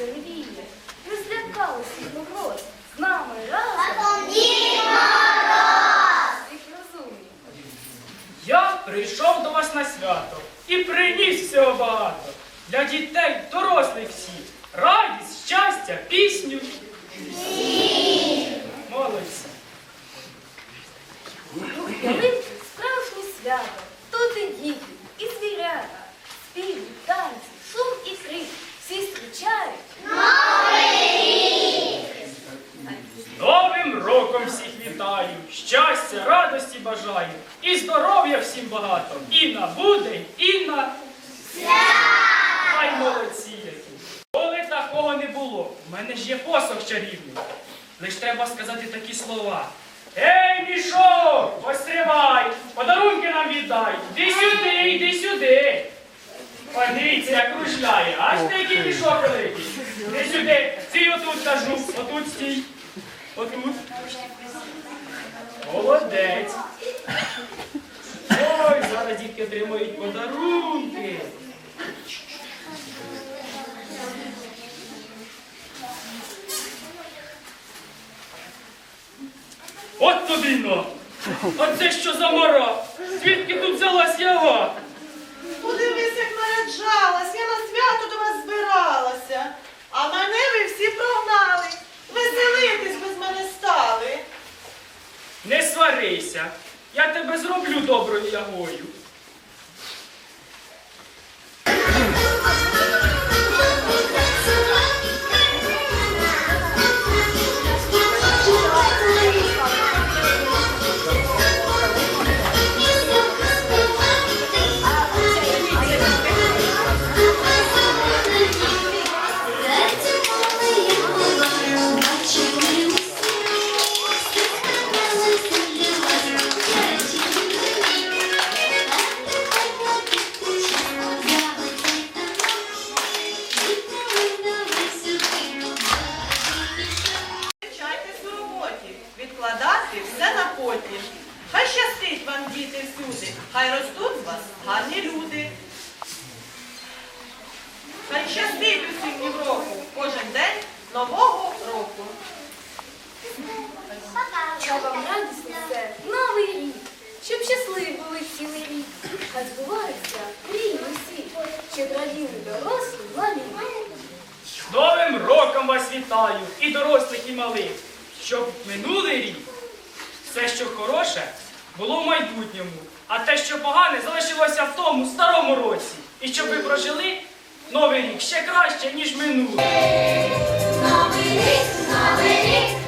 червіє. Ви злякалися їх мороз. З нами разом. Дід Мороз! Їх розумні. Я прийшов до вас на свято і приніс всього багато. Для дітей, дорослих всіх. Радість, щастя, пісню. Молодці. Справжнє свято. Вітаю, щастя, радості бажаю, і здоров'я всім багато, і на будень, і на Ай, молодці які. Коли такого не було, в мене ж є посох чарівний. Лиш треба сказати такі слова. Ей, мішок, постривай, подарунки нам віддай. Іди сюди, іди сюди. Подивіться, як кружляє. Аж ти який мішок великий. Іди сюди, стій отут кажу, отут стій. Отут. Молодець. Ой, зараз дітки отримують подарунки. От тобі но! Оце що за мора? Звідки тут взялась яга? Подивись, як наряджалась, я на свято до вас збиралася. А мене ви всі прогнали. Веселитись без мене стали. Не сварися. Я тебе зроблю доброю ягою. Відкладати все на потім. Хай щастить вам, діти, всюди, хай ростуть з вас гарні люди. Хай щастить усім днів року, кожен день нового року. Хай вам радість несе новий рік. Щоб щасливі були цілий рік. Хай збуваються мрії усі, щоб раділи дорослі малі. З Новим роком вас вітаю, і дорослих, і малих, щоб минулий рік все, що хороше, було в майбутньому, а те, що погане, залишилося в тому старому році. І щоб ви прожили новий рік ще краще, ніж минулий. Новий рік